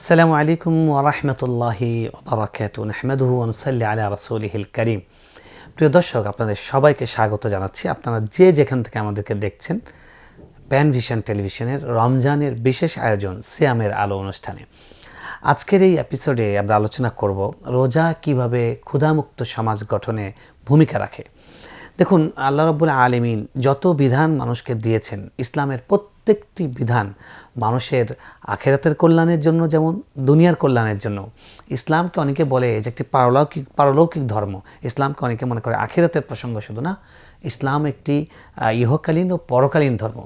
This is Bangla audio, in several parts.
আসসালামু আলাইকুম ওরহমতুল্লাহি ওবরাকাত নাহমাদুহু ওনসাল্লি আলা রাসূলিহিল করিম। প্রিয় দর্শক, আপনাদের সবাইকে স্বাগত জানাচ্ছি। আপনারা যে যেখান থেকে আমাদেরকে দেখছেন, প্যান ভিশন টেলিভিশনের রমজানের বিশেষ আয়োজন সিয়ামের আলো অনুষ্ঠানে। আজকের এই এপিসোডে আমরা আলোচনা করব রোজা কীভাবে ক্ষুধামুক্ত সমাজ গঠনে ভূমিকা রাখে। দেখুন, আল্লাহ রব্বুল আলমিন যত বিধান মানুষকে দিয়েছেন, ইসলামের প্রত্যেকটি বিধান মানুষের আখেরাতের কল্যাণের জন্য যেমন দুনিয়ার কল্যাণের জন্য। ইসলামকে অনেকে বলে যে একটি পারলৌকিক পারলৌকিক ধর্ম। ইসলামকে অনেকে মনে করে আখেরাতের প্রসঙ্গ শুধু না। ইসলাম একটি ইহকালীন ও পরকালীন ধর্ম।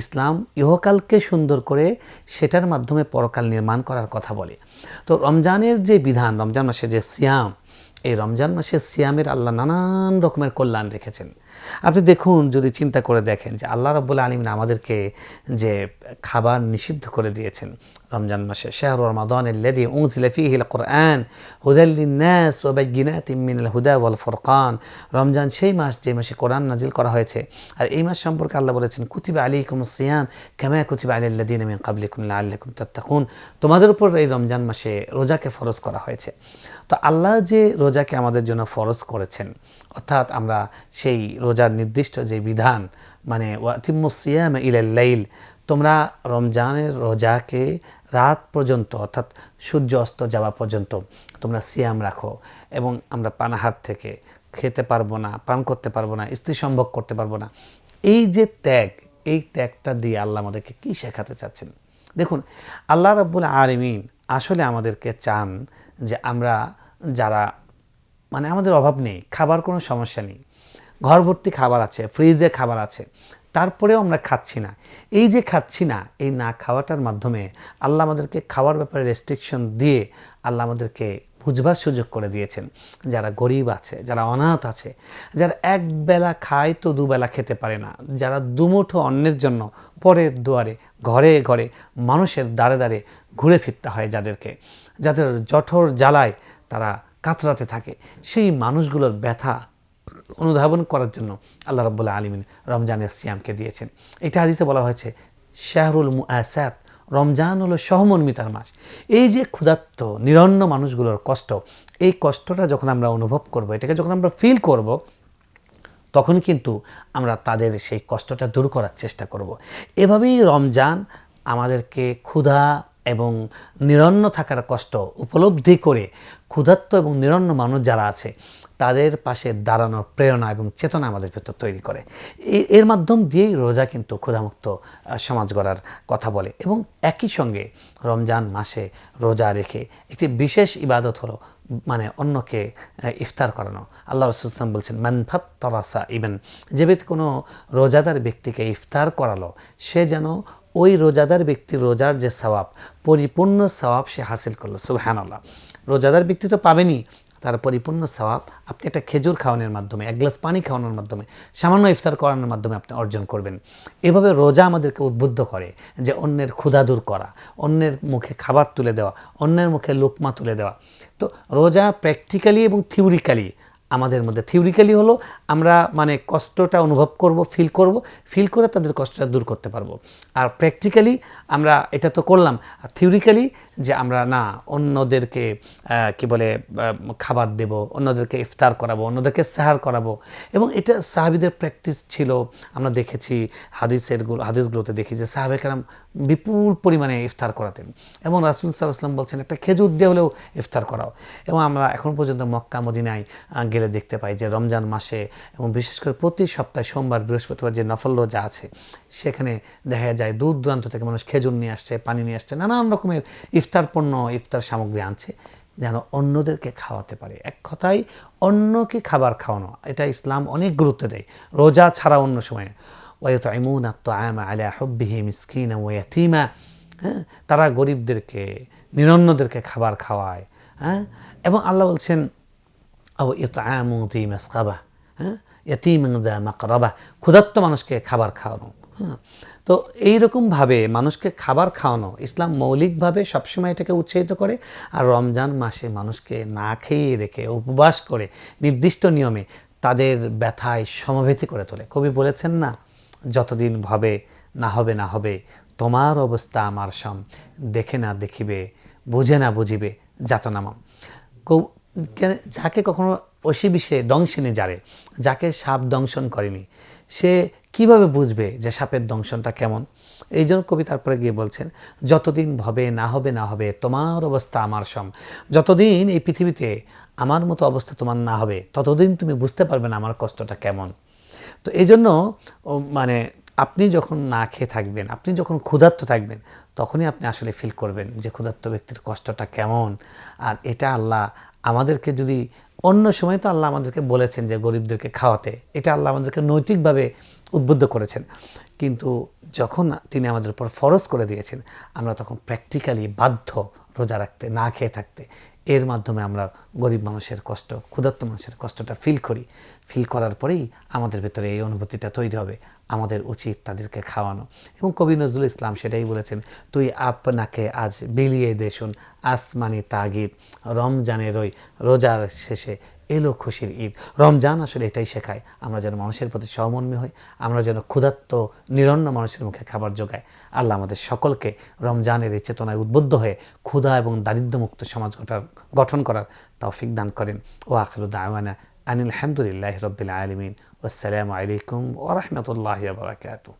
ইসলাম ইহকালকে সুন্দর করে সেটার মাধ্যমে পরকাল নির্মাণ করার কথা বলে। তো রমজানের যে বিধান, রমজান মাসে যে সিয়াম, এই রমজান মাসে সিয়ামের আল্লাহ নানান রকমের কল্যাণ রেখেছেন। আপনি দেখুন, যদি চিন্তা করে দেখেন যে আল্লাহ রব্বুল আলমিন আমাদেরকে যে খাবার নিষিদ্ধ করে দিয়েছেন রমজান মাসে, শেহর রমাদান লেদি কোরআন হুদাল্লিনাস ওবাইগিনাত হুদা ওয়াল ফোরকান। রমজান সেই মাস যে মাসে কোরআন নাজিল করা হয়েছে। আর এই মাস সম্পর্কে আল্লাহ বলেছেন, কুতিবা আলী সিয়াম কেমা কুতিবা আলীদিন আল্লাদিন আমি কাবলিকুল্লা আল্লাহকুম তাত্তাকুন। তোমাদের উপর এই রমজান মাসে রোজাকে ফরজ করা হয়েছে। তো আল্লাহ যে রোজাকে আমাদের জন্য ফরজ করেছেন, অর্থাৎ আমরা সেই রোজার নির্দিষ্ট যে বিধান মানে ওয়াতিমুসিয়াম ইলাইল তোমরা রমজানের রোজাকে রাত পর্যন্ত, অর্থাৎ সূর্য অস্ত যাওয়া পর্যন্ত তোমরা সিয়াম রাখো এবং আমরা পানাহার থেকে খেতে পারব না, পান করতে পারব না, স্ত্রী সম্ভব করতে পারব না। এই যে ত্যাগ, এই ত্যাগটা দিয়ে আল্লাহ আমাদেরকে কী শেখাতে চাচ্ছেন? দেখুন, আল্লাহ রাব্বুল আলমিন আসলে আমাদেরকে চান যে আমরা যারা মানে আমাদের অভাব নেই, খাবার কোনো সমস্যা নেই ঘর ভর্তি খাবার আছে, ফ্রিজে খাবার আছে, তারপরেও আমরা খাচ্ছি না। এই যে খাচ্ছি না, এই না খাওয়াটার মাধ্যমে আল্লাহ আমাদেরকে খাওয়ার ব্যাপারে রেস্ট্রিকশন দিয়ে আল্লাহ আমাদেরকে বুঝবার সুযোগ করে দিয়েছেন। যারা গরিব আছে, যারা অনাথ আছে, যারা এক বেলা খায় তো দুবেলা খেতে পারে না। যারা দুমুঠো অন্যের জন্য পরের দুয়ারে, ঘরে ঘরে, মানুষের দাঁড়ে দাঁড়ে ঘুরে ফিরতে হয় যাদেরকে, যাদের জঠর জ্বালায় তারা কাতরাতে থাকে। সেই মানুষগুলোর ব্যথা অনুধাবন করার জন্য আল্লাহ রব্বুল্লাহ আলমিন রমজানের সিয়ামকে দিয়েছেন এটা হাদিসে বলা হয়েছে, শাহরুল মুআসাত, রমজান হলো সহমর্মিতার মাস এই যে ক্ষুধার্ত, নিরন্ন মানুষগুলোর কষ্ট, এই কষ্টটা যখন আমরা অনুভব করব, এটাকে যখন আমরা ফিল করব, তখন কিন্তু আমরা তাদের সেই কষ্টটা দূর করার চেষ্টা করব। এভাবেই রমজান আমাদেরকে ক্ষুধা এবং নিরন্ন থাকার কষ্ট উপলব্ধি করে ক্ষুধার্ত এবং নিরন্ন মানুষ যারা আছে তাদের পাশে দাঁড়ানোর প্রেরণা এবং চেতনা আমাদের ভেতর তৈরি করে। এর মাধ্যম দিয়েই রোজা কিন্তু ক্ষুধামুক্ত সমাজ গড়ার কথা বলে এবং একই সঙ্গে রমজান মাসে রোজা রেখে একটি বিশেষ ইবাদত হলো মানে অন্যকে ইফতার করানো। আল্লাহ রসুলাম বলছেন মানফাত তরাসা ইবেন যে ব্যক্তি কোনো রোজাদার ব্যক্তিকে ইফতার করালো, সে যেন ওই রোজাদার ব্যক্তির রোজার যে সওয়াব, পরিপূর্ণ সওয়াব সে হাসিল করল। সুবহান আল্লাহ রোজাদার ব্যক্তি তো পাবেনই তার পরিপূর্ণ স্বভাব, আপনি একটা খেজুর খাওয়ানোর মাধ্যমে, এক গ্লাস পানি খাওয়ানোর মাধ্যমে, সামান্য ইফতার করানোর মাধ্যমে আপনি অর্জন করবেন। এভাবে রোজা আমাদেরকে উদ্বুদ্ধ করে যে অন্যের ক্ষুধা দূর করা, অন্যের মুখে খাবার তুলে দেওয়া, অন্যের মুখে লোকমা তুলে দেওয়া। তো রোজা প্র্যাকটিক্যালি এবং থিওরিক্যালি আমাদের মধ্যে থিওরিক্যালি হলো, আমরা মানে কষ্টটা অনুভব করব ফিল করব ফিল করে তাদের কষ্টটা দূর করতে পারব। আর প্র্যাকটিক্যালি আমরা এটা তো করলাম, আর থিওরিক্যালি যে আমরা না, অন্যদেরকে কি বলে খাবার দেব, অন্যদেরকে ইফতার করাবো, অন্যদেরকে সাহার করাবো। এবং এটা সাহাবিদের প্র্যাকটিস ছিল, আমরা দেখেছি, হাদিসের হাদিসগুলোতে দেখি যে সাহাবেকেরাম বিপুল পরিমাণে ইফতার করাতেন। এবং রাসুল সাল্লাহাম বলছেন, একটা খেজুর দিয়ে হলেও ইফতার করাও। এবং আমরা এখন পর্যন্ত মক্কা, মদিনায় গেলে দেখতে পাই যে রমজান মাসে এবং বিশেষ করে প্রতি সপ্তাহে সোমবার, বৃহস্পতিবার যে নফল রোজা আছে, সেখানে দেখা যায় দূর দূরান্ত থেকে মানুষ খেজুর নিয়ে আসছে, পানি নিয়ে আসছে, নানান রকমের ইফতার পণ্য, ইফতার সামগ্রী আনছে যেন অন্যদেরকে খাওয়াতে পারে। এক কথায়, অন্যকে খাবার খাওয়ানো, এটা ইসলাম অনেক গুরুত্ব দেয়। রোজা ছাড়া অন্য সময়ে। ওয়তইমুন আত্ম আলা হব্বিহি মিসকিনা ওয়াতিমা হ্যাঁ তারা গরিবদেরকে, নিরন্নদেরকে খাবার খাওয়ায় হ্যাঁ এবং আল্লাহ বলছেন, আও ইতআমু দি মাসকাবা হ্যাঁ ইয়তিম দা মাকরাবা ক্ষুধার্ত মানুষকে খাবার খাওয়ানো হ্যাঁ। তো এইরকমভাবে মানুষকে খাবার খাওয়ানো, ইসলাম মৌলিকভাবে সবসময় এটাকে উৎসাহিত করে, আর রমজান মাসে মানুষকে না খেয়ে রেখে, উপবাস করে নির্দিষ্ট নিয়মে তাদের ব্যথায় সমভেতি করে তোলে। কবি বলেছেন না? যতদিন ভাবে না হবে না হবে, তোমার অবস্থা আমার সম, দেখে না দেখিবে, বুঝে না বুঝিবে, যাতনামা। যাকে কখনো অসি বিষে দংশনে যারে যাকে সাপ দংশন করেনি, সে কীভাবে বুঝবে যে সাপের দংশনটা কেমন? এই জন্য কবি তারপরে গিয়ে বলছেন, যতদিন ভবে না হবে না হবে, তোমার অবস্থা আমার সম, যতদিন এই পৃথিবীতে আমার মতো অবস্থা তোমার না হবে, ততদিন তুমি বুঝতে পারবে না আমার কষ্টটা কেমন। তো এই জন্য মানে আপনি যখন না খেয়ে থাকবেন, আপনি যখন ক্ষুধার্ত থাকবেন, তখনই আপনি আসলে ফিল করবেন যে ক্ষুধার্ত ব্যক্তির কষ্টটা কেমন। আর এটা আল্লাহ আমাদেরকে যদি, অন্য সময় তো আল্লাহ আমাদেরকে বলেছেন যে গরিবদেরকে খাওয়াতে, এটা আল্লাহ আমাদেরকে নৈতিকভাবে উদ্বুদ্ধ করেছেন। কিন্তু যখন তিনি আমাদের উপর ফরজ করে দিয়েছেন, আমরা তখন প্র্যাকটিক্যালি বাধ্য রোজা রাখতে, না খেয়ে থাকতে। এর মাধ্যমে আমরা গরিব মানুষের কষ্ট, ক্ষুধার্ত মানুষের কষ্টটা ফিল করি। ফিল করার পরেই আমাদের ভেতরে এই অনুভূতিটা তৈরি হবে, আমাদের উচিত তাদেরকে খাওয়ানো। এবং কবি নজরুল ইসলাম সেটাই বলেছেন, তুই আপনাকে আজ বিলিয়ে দেশুন আসমানি তাগিদ, রমজানের ওই রোজার শেষে এলো খুশির ঈদ। রমজান আসলে এটাই শেখায়, আমরা যেন মানুষের প্রতি সহমর্মী হই, আমরা যেন ক্ষুধার্ত, নিরন্ন মানুষের মুখে খাবার যোগায় আল্লাহ আমাদের সকলকে রমজানের এই চেতনায় উদ্বুদ্ধ হয়ে ক্ষুধা এবং দারিদ্র্যমুক্ত সমাজ গঠার, গঠন করার তৌফিক দান করেন। ও আখরুদ আওয়ানা আনিল আলহামদুলিল্লাহ রবিল আলমিন। আসসালামু আলাইকুম ওরহমতুল্লাহ বারকাতু